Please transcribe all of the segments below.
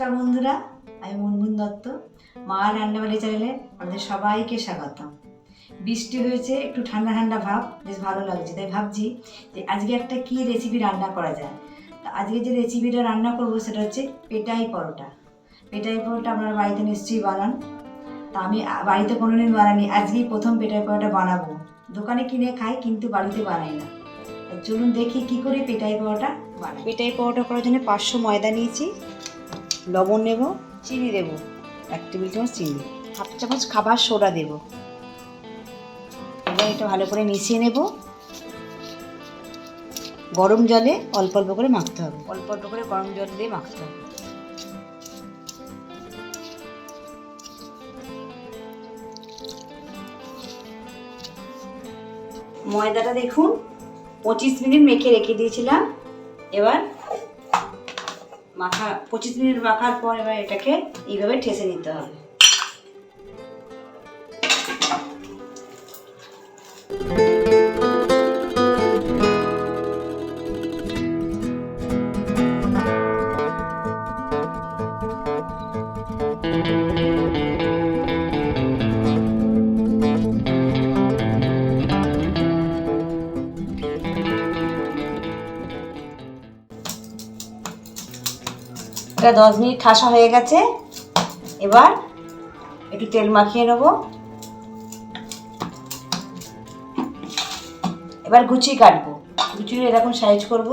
বন্ধুরা, আমি মুনমুন দত্ত, মা রান্নাবাড়ি চ্যানেলে আমাদের সবাইকে স্বাগতম। বৃষ্টি হয়েছে, একটু ঠান্ডা ঠান্ডা ভাব, বেশ ভালো লাগছে। তাই ভাবছি যে আজকে একটা কি রেসিপি রান্না করা যায়? তা আজকে যে রেসিপিটা রান্না করব সেটা হচ্ছে পেটাই পরোটা। পেটাই পরোটা আপনারা বাড়িতে নিশ্চয়ই বানান। তা আমি বাড়িতে কোনোদিন বানাইনি, আজকেই প্রথম পেটাই পরোটা বানাবো। দোকানে কিনে খাই, কিন্তু বাড়িতে বানাই না। চলুন দেখি কি করে পেটাই পরোটা বানাই। পেটাই পরোটা করার জন্য পাঁচশো ময়দা নিয়েছি লবণ নেব, চিনি দেব, এক টেবিল চামচ চিনি, হাফ চামচ খাবার সোডা দেব। এবার এটা ভালো করে মিশিয়ে নেব। গরম জলে অল্প অল্প করে মাখতে হবে। অল্প অল্প করে গরম জল দিয়ে মাখতে হবে। ময়দাটা দেখুন, পঁচিশ মিনিট মেখে রেখে দিয়েছিলাম। এবার মাখা পঁচিশ মিনিট মাখার পর এবার এটাকে এইভাবে ঠেসে নিতে হবে। এটা দশ মিনিট ঠাসা হয়ে গেছে। এবার একটু তেল মাখিয়ে নেব। এবার গুছিয়ে কাটবো। গুছিয়ে এরকম সাইজ করব।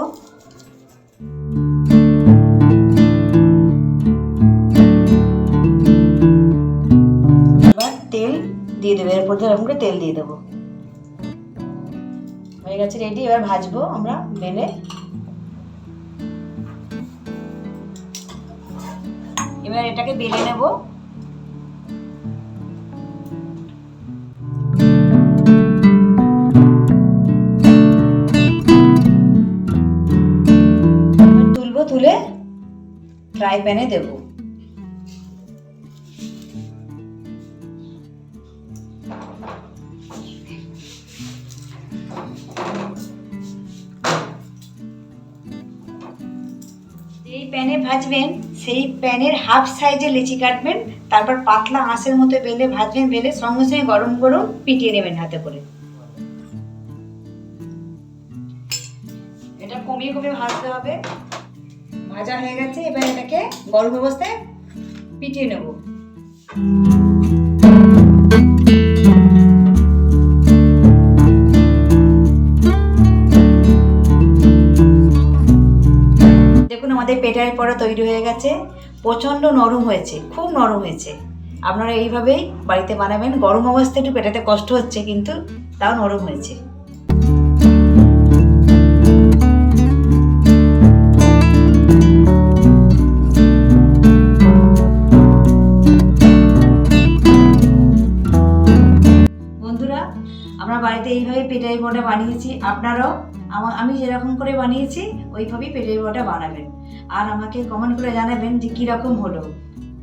এবার তেল দিয়ে দেবো। এরপর দিয়ে এরকম করে তেল দিয়ে দেবো। হয়ে গেছে রেডি এবার ভাজবো আমরা। বেলে এবার এটাকে বেলে নেব। তুলবো তুলে ফ্রাই প্যানে দেব। যেই প্যানে ভাজবেন, সেই প্যানের হাফ সাইজে লিচি কাটবেন, তারপর পাতলা আঁশের মতো বেলে ভাজবেন, বেলে সঙ্গে সঙ্গে গরম গরম পিটিয়ে নেবেন হাতে করে। এটা কমিয়ে কমিয়ে ভাজতে হবে। ভাজা হয়ে গেছে, এবার এটাকে গরম অবস্থায় পিটিয়ে নেব। আমাদের পেটায় পড়া তৈরি হয়ে গেছে, প্রচণ্ড নরম হয়েছে, খুব নরম হয়েছে। আপনারা এইভাবেই বাড়িতে বানাবেন, গরম অবস্থায় একটু পেটাতে কষ্ট হচ্ছে কিন্তু তাও নরম হয়েছে। আমরা বাড়িতে এইভাবে পেটাই বড়া বানিয়েছি, আপনারাও আমার আমি যেরকম করে বানিয়েছি ওইভাবেই পেটাই বড়া বানাবেন। আর আমাকে কমেন্ট করে জানাবেন যে কীরকম হলো।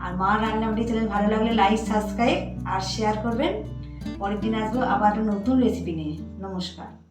আর মা রান্নাবাটি চ্যানেল ভালো লাগলে লাইক সাবস্ক্রাইব আর শেয়ার করবেন। পরের দিন আসব আবার একটা নতুন রেসিপি নিয়ে। নমস্কার।